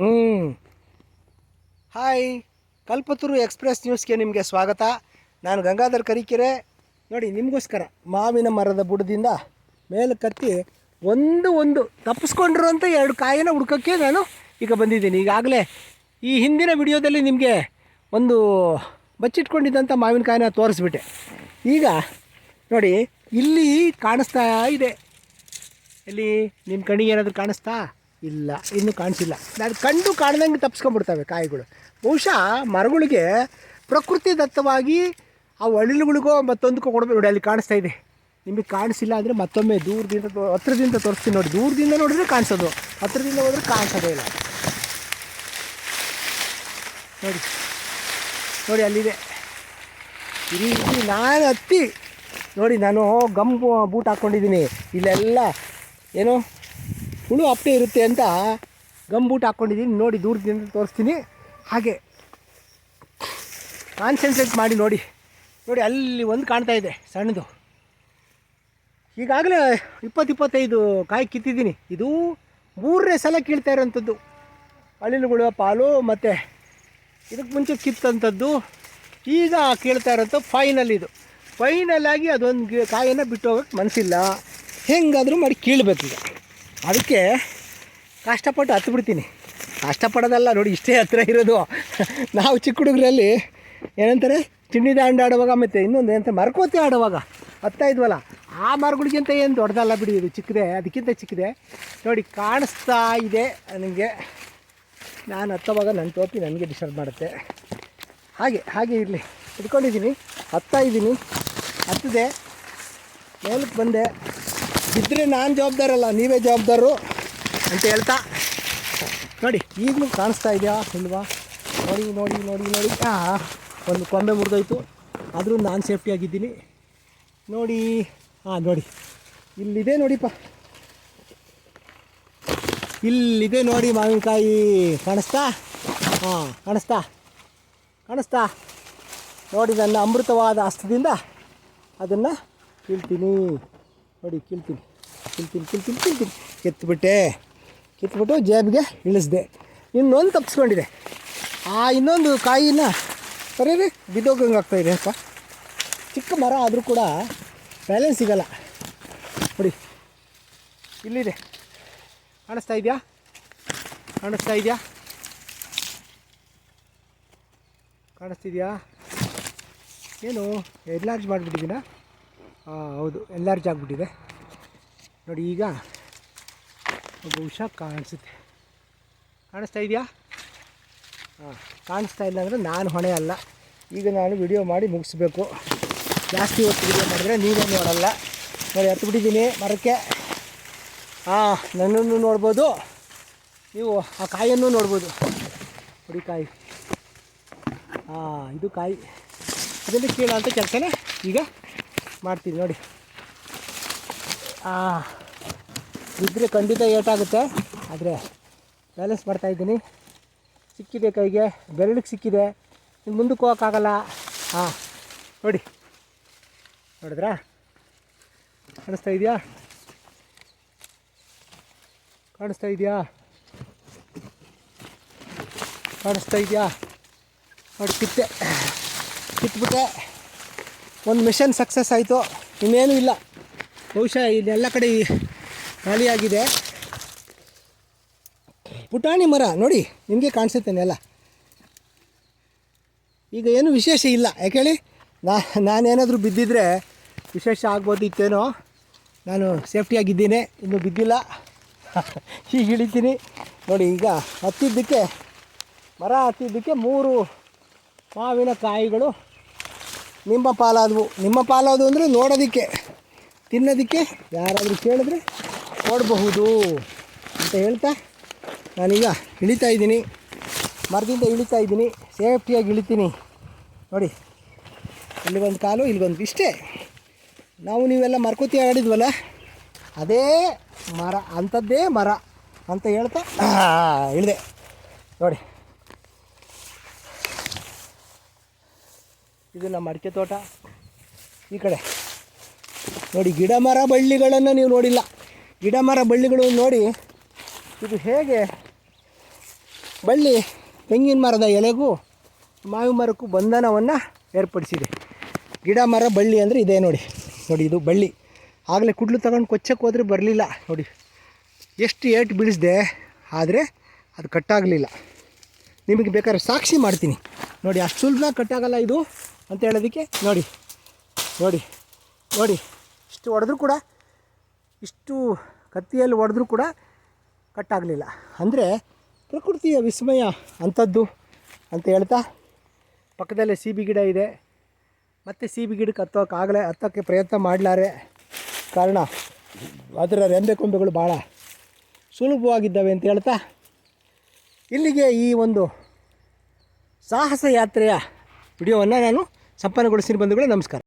ಹ್ಞೂ ಹಾಯ್ ಕಲ್ಪತರು ಎಕ್ಸ್ಪ್ರೆಸ್ ನ್ಯೂಸ್ಗೆ ನಿಮಗೆ ಸ್ವಾಗತ. ನಾನು ಗಂಗಾಧರ್ ಕರಿಕೆರೆ. ನೋಡಿ, ನಿಮಗೋಸ್ಕರ ಮಾವಿನ ಮರದ ಬುಡದಿಂದ ಮೇಲೆ ಕತ್ತಿ ಒಂದು ಒಂದು ತಪ್ಪಿಸ್ಕೊಂಡಿರುವಂಥ ಎರಡು ಕಾಯಿನ ಹುಡ್ಕೋಕ್ಕೆ ನಾನು ಈಗ ಬಂದಿದ್ದೀನಿ. ಈಗಾಗಲೇ ಈ ಹಿಂದಿನ ವಿಡಿಯೋದಲ್ಲಿ ನಿಮಗೆ ಒಂದು ಬಚ್ಚಿಟ್ಕೊಂಡಿದ್ದಂಥ ಮಾವಿನಕಾಯಿನ ತೋರಿಸ್ಬಿಟ್ಟೆ. ಈಗ ನೋಡಿ, ಇಲ್ಲಿ ಕಾಣಿಸ್ತಾ ಇದೆ. ಇಲ್ಲಿ ನಿಮ್ಮ ಕಣ್ಣಿಗೆ ಏನಾದರೂ ಕಾಣಿಸ್ತಾ? ಇಲ್ಲ, ಇನ್ನೂ ಕಾಣಿಸಿಲ್ಲ. ನಾನು ಕಂಡು ಕಾಣ್ದಂಗೆ ತಪ್ಸ್ಕೊಂಡ್ಬಿಡ್ತವೆ ಕಾಯಿಗಳು. ಬಹುಶಃ ಮರಗಳಿಗೆ ಪ್ರಕೃತಿ ದತ್ತವಾಗಿ ಆ ಒಳಿಲುಗಳಿಗೋ ಮತ್ತೊಂದಕ್ಕೋ ಕೊಡಬೇಕು ನೋಡಿ, ಅಲ್ಲಿ ಕಾಣಿಸ್ತಾ ಇದೆ. ನಿಮಗೆ ಕಾಣಿಸಿಲ್ಲ ಅಂದರೆ ಮತ್ತೊಮ್ಮೆ ದೂರದಿಂದ ಹತ್ರದಿಂದ ತೋರಿಸ್ತೀನಿ ನೋಡಿ. ದೂರದಿಂದ ನೋಡಿದ್ರೆ ಕಾಣಿಸೋದು. ಹತ್ರದಿಂದ ಹೋದರೆ ಕಾಣಿಸೋದೇ ಇಲ್ಲ. ನೋಡಿ. ನೋಡಿ, ಅಲ್ಲಿದೆ. ರೀತಿ ನಾನು ಹತ್ತಿ. ನೋಡಿ, ನಾನು ಗಮ್ ಬೂಟ್ ಹಾಕ್ಕೊಂಡಿದ್ದೀನಿ ಇಲ್ಲೆಲ್ಲ, ಏನು? ಹುಳು ಅಪ್ಪೇ ಇರುತ್ತೆ ಅಂತ ಗಂಬೂಟ್ ಬೂಟ್ ಹಾಕ್ಕೊಂಡಿದ್ದೀನಿ ನೋಡಿ ದೂರದಿಂದ ತೋರಿಸ್ತೀನಿ. ಹಾಗೆ ಕಾನ್ಸಂಟ್ರೇಟ್ ಮಾಡಿ ನೋಡಿ. ನೋಡಿ, ಅಲ್ಲಿ ಒಂದು ಕಾಣ್ತಾ ಇದೆ, ಸಣ್ಣದು. ಈಗಾಗಲೇ ಇಪ್ಪತ್ತಿಪ್ಪತ್ತೈದು ಕಾಯಿ ಕಿತ್ತಿದ್ದೀನಿ. ಇದು ಮೂರನೇ ಸಲ ಕೀಳ್ತಾ ಇರೋಂಥದ್ದು. ಅಳಿಲುಗಳು, ಪಾಲು ಮತ್ತು ಇದಕ್ಕೆ ಮುಂಚೆ ಕಿತ್ತಂಥದ್ದು. ಈಗ ಕೇಳ್ತಾ ಇರೋಂಥ ಫೈನಲ್ ಇದು. ಫೈನಲ್ ಆಗಿ ಅದೊಂದು ಕಾಯಿನ ಬಿಟ್ಟು ಹೋಗೋಕ್ಕೆ ಮನಸ್ಸಿಲ್ಲ. ಹೆಂಗಾದರೂ ಮಾಡಿ ಕೀಳ್ಬೇಕೀಗ ಅದಕ್ಕೆ ಕಷ್ಟಪಟ್ಟು ಹತ್ತು ಬಿಡ್ತೀನಿ ಕಷ್ಟಪಡೋದಲ್ಲ ನೋಡಿ, ಇಷ್ಟೇ ಹತ್ತಿರ ಇರೋದು. ನಾವು ಚಿಕ್ಕ ಹುಡುಗರಲ್ಲಿ ಏನಂತಾರೆ, ಚಿನ್ನಿ ದಾಂಡು ಆಡುವಾಗ ಮತ್ತೆ ಇನ್ನೊಂದು ಏನಂತ ಮರ್ಕೋತಿ ಆಡುವಾಗ ಹತ್ತಾ ಇದ್ವಲ್ಲ ಆ ಮರಗಳಿಗಿಂತ ಏನು ದೊಡ್ಡದಲ್ಲ ಬಿಡಿ, ಇದು ಚಿಕ್ಕದೆ, ಅದಕ್ಕಿಂತ ಚಿಕ್ಕದೆ. ನೋಡಿ, ಕಾಣಿಸ್ತಾ ಇದೆ ನನಗೆ. ನಾನು ಹತ್ತುವಾಗ ನನ್ನ ಟೋಪಿ ನನಗೆ ಡಿಸ್ಟರ್ಬ್ ಮಾಡುತ್ತೆ. ಹಾಗೆ ಹಾಗೆ ಇರಲಿ. ಇಟ್ಕೊಂಡಿದ್ದೀನಿ, ಹತ್ತಾ ಇದ್ದೀನಿ. ಹತ್ತಿದೆ. ಮೇಲಕ್ಕೆ ಬಂದೆ. ಬಿದ್ದರೆ ನಾನು ಜವಾಬ್ದಾರಲ್ಲ ನೀವೇ ಜವಾಬ್ದಾರರು ಅಂತ ಹೇಳ್ತಾ. ನೋಡಿ, ಈಗಲೂ ಕಾಣಿಸ್ತಾ ಇದೆಯಾ ಇಲ್ವಾ ನೋಡಿ ನೋಡಿ ನೋಡಿ ನೋಡಿ. ಒಂದು ಕೊಂಬೆ ಮುರಿದೋಯ್ತು. ಆದರೂ ನಾನು ಸೇಫ್ಟಿಯಾಗಿದ್ದೀನಿ ನೋಡಿ ಹಾಂ ನೋಡಿ. ಇಲ್ಲಿದೆ ನೋಡಿಪ್ಪ. ಇಲ್ಲಿದೆ ನೋಡಿ ಮಾವಿನಕಾಯಿ. ಕಾಣಿಸ್ತಾ? ಹಾಂ ಕಾಣಿಸ್ತಾ? ಕಾಣಿಸ್ತಾ? ನೋಡಿ ನನ್ನ ಅಮೃತವಾದ ಅಸ್ತದಿಂದ ಅದನ್ನು ಕೀಳ್ತೀನಿ ನೋಡಿ ಕೀಳ್ತೀನಿ ಕೀಳ್ತೀನಿ ಕೀಳ್ತೀನಿ ಕೀಳ್ತೀನಿ ಕೆತ್ತಿಬಿಟ್ಟೆ ಕೆತ್ತಿಬಿಟ್ಟು ಜೇಬಿಗೆ ಇಳಿಸ್ದೆ. ಇನ್ನೊಂದು ತಪ್ಪಿಸ್ಕೊಂಡಿದೆ ಆ ಇನ್ನೊಂದು ಕಾಯಿನ ಸರಿ ರೀ ಬಿದ್ದೋಗಂಗೆ ಆಗ್ತಾಯಿದೆ ಅಪ್ಪ. ಚಿಕ್ಕ ಮರ ಆದರೂ ಕೂಡ ಬ್ಯಾಲೆನ್ಸ್ ಸಿಗಲ್ಲ. ನೋಡಿ, ಇಲ್ಲಿದೆ. ಕಾಣಿಸ್ತಾ ಇದೆಯಾ? ಕಾಣಿಸ್ತಾ ಇದೆಯಾ? ಕಾಣಿಸ್ತಿದ್ಯಾ? ಏನು ಎಡ್ಲಾರ್ಜ್ ಮಾಡಿಬಿಟ್ಟಿದ್ದೀನಾ? ಹೌದು ಎನ್ಲಾರ್ಜ್ ಆಗಿಬಿಟ್ಟಿದೆ ನೋಡಿ, ಈಗ ಬಹುಶಃ ಕಾಣಿಸುತ್ತೆ. ಕಾಣಿಸ್ತಾ ಇದೆಯಾ? ಹಾಂ ಕಾಣಿಸ್ತಾ ಇಲ್ಲ ಅಂದರೆ ನಾನು ಹೊಣೆ ಅಲ್ಲ. ಈಗ ನಾನು ವಿಡಿಯೋ ಮಾಡಿ ಮುಗಿಸ್ಬೇಕು. ಜಾಸ್ತಿ ಹೊತ್ತು ವಿಡಿಯೋ ಮಾಡಿದ್ರೆ ನೀವೇ ನೋಡಲ್ಲ. ನೋಡಿ ಹತ್ತು ಬಿಟ್ಟಿದ್ದೀನಿ ಮರಕ್ಕೆ. ಹಾಂ ನನ್ನನ್ನು ನೋಡ್ಬೋದು. ನೀವು ಆ ಕಾಯನ್ನು ನೋಡ್ಬೋದು. ನೋಡಿ, ಕಾಯಿ. ಹಾಂ ಇದು ಕಾಯಿ. ಅದರಲ್ಲಿ ಕೇಳೋ ಅಂತ ಕೆಲಸನೇ ಈಗ ಮಾಡ್ತೀನಿ ನೋಡಿ. ಬಿದ್ದರೆ ಖಂಡಿತ ಏಟಾಗುತ್ತೆ. ಆದರೆ ಬ್ಯಾಲೆನ್ಸ್ ಮಾಡ್ತಾಯಿದ್ದೀನಿ ಸಿಕ್ಕಿದೆ ಕೈಗೆ. ಬೆರಳಿಗೆ ಸಿಕ್ಕಿದೆ. ಇನ್ನು ಮುಂದಕ್ಕೆ ಹೋಗೋಕ್ಕಾಗಲ್ಲ. ಹಾಂ ನೋಡಿ. ನೋಡಿದ್ರಾ? ಕಾಣಿಸ್ತಾ ಇದೆಯಾ? ಕಾಣಿಸ್ತಾ ಇದೆಯಾ? ಕಾಣಿಸ್ತಾ ಇದೆಯಾ? ನೋಡಿ, ಕಿತ್ತೆ. ಕಿತ್ಬಿಟ್ಟೆ. ಒಂದು ಮಿಷನ್ ಸಕ್ಸಸ್ ಆಯಿತು. ಇನ್ನೇನು ಇಲ್ಲ. ಬಹುಶಃ ಇದೆಲ್ಲ ಕಡೆ ಖಾಲಿಯಾಗಿದೆ. ಪುಟಾಣಿ ಮರ, ನೋಡಿ, ನಿಮಗೆ ಕಾಣಿಸುತ್ತೆ ನೆಲ ಈಗ ಏನು ವಿಶೇಷ ಇಲ್ಲ. ಯಾಕೇಳಿ ನಾ, ನಾನೇನಾದರೂ ಬಿದ್ದಿದ್ರೆ ವಿಶೇಷ ಆಗ್ಬೋದಿತ್ತೇನೋ ನಾನು ಸೇಫ್ಟಿಯಾಗಿದ್ದೀನಿ ಇನ್ನೂ ಬಿದ್ದಿಲ್ಲ. ಈಗ ಇಳಿತೀನಿ. ನೋಡಿ, ಈಗ ಹತ್ತಿದ್ದಕ್ಕೆ, ಮರ ಹತ್ತಿದ್ದಕ್ಕೆ ಮೂರು ಮಾವಿನ ಕಾಯಿಗಳು ನಿಮ್ಮ ಪಾಲಾದವು. ನಿಮ್ಮ ಪಾಲಾದವು ಅಂದರೆ ನೋಡೋದಕ್ಕೆ. ತಿನ್ನೋದಕ್ಕೆ ಯಾರಾದರೂ ಕೇಳಿದ್ರೆ ಕೊಡಬಹುದು ಅಂತ ಹೇಳ್ತಾ ನಾನೀಗ ಇಳಿತಾ ಇದ್ದೀನಿ. ಮರದಿಂದ ಇಳಿತಾ ಇದ್ದೀನಿ. ಸೇಫ್ಟಿಯಾಗಿ ಇಳಿತೀನಿ. ನೋಡಿ, ಇಲ್ಲಿಗೊಂದು ಕಾಲು, ಇಲ್ಲಿಗೊಂದು ಇಷ್ಟೇ. ನಾವು ನೀವೆಲ್ಲ ಮರ್ಕೋತಿ ಆಡಿದ್ವಲ್ಲ, ಅದೇ ಮರ, ಅಂಥದ್ದೇ ಮರ ಅಂತ ಹೇಳ್ತಾ ಇಳಿದೆ. ನೋಡಿ. ಇದು ನಮ್ಮ ಅಡಿಕೆ ತೋಟ. ಈ ಕಡೆ. ನೋಡಿ, ಗಿಡ ಮರ ಬಳ್ಳಿಗಳನ್ನು ನೀವು ನೋಡಿಲ್ಲ. ಗಿಡ ಮರ ಬಳ್ಳಿಗಳು ನೋಡಿ, ಇದು ಹೇಗೆ ಬಳ್ಳಿ ತೆಂಗಿನ ಮರದ ಎಲೆಗೂ ಮಾವಿನ ಮರಕ್ಕೂ ಬಂಧನವನ್ನು ಏರ್ಪಡಿಸಿದೆ. ಗಿಡ ಮರ ಬಳ್ಳಿ ಅಂದರೆ ಇದೇ ನೋಡಿ. ನೋಡಿ, ಇದು ಬಳ್ಳಿ. ಆಗಲೇ ಕುಡ್ಲು ತಗೊಂಡು ಕೊಚ್ಚಕ್ಕೆ ಹೋದರೆ ಬರಲಿಲ್ಲ. ನೋಡಿ, ಎಷ್ಟು ಏಟು ಬೀಳಿಸಿದೆ, ಆದರೆ ಅದು ಕಟ್ಟಾಗಲಿಲ್ಲ ನಿಮಗೆ ಬೇಕಾದ್ರೆ ಸಾಕ್ಷಿ ಮಾಡ್ತೀನಿ. ನೋಡಿ, ಅಷ್ಟು ಸುಲಭ ಕಟ್ಟಾಗಲ್ಲ ಇದು. ಅಂತ ಹೇಳೋದಕ್ಕೆ ನೋಡಿ ನೋಡಿ ನೋಡಿ, ಇಷ್ಟು ಹೊಡೆದ್ರೂ ಕೂಡ ಇಷ್ಟು ಕತ್ತಿಯಲ್ಲಿ ಹೊಡೆದ್ರೂ ಕೂಡ ಕಟ್ಟಾಗಲಿಲ್ಲ. ಅಂದರೆ ಪ್ರಕೃತಿಯ ವಿಸ್ಮಯ ಅಂಥದ್ದು ಅಂತ ಹೇಳ್ತಾ ಪಕ್ಕದಲ್ಲೇ ಸೀಬಿ ಗಿಡ ಇದೆ. ಮತ್ತು ಸೀಬಿ ಗಿಡಕ್ಕೆ ಹತ್ತೋಕ್ಕಾಗಲೇ, ಹತ್ತೋಕ್ಕೆ ಪ್ರಯತ್ನ ಮಾಡಲಾರೆ. ಕಾರಣ ಅದರ ರೆಂಬೆ ಕೊಂಬೆಗಳು ಭಾಳ ಸುಲಭವಾಗಿದ್ದಾವೆ ಅಂತ ಹೇಳ್ತಾ ಇಲ್ಲಿಗೆ ಈ ಒಂದು ಸಾಹಸ ಯಾತ್ರೆಯ ವಿಡಿಯೋವನ್ನು ನಾನು ಸಂಪನ್ನಗೊಳಿಸಿದ ಬಂಧುಗಳು ನಮಸ್ಕಾರ.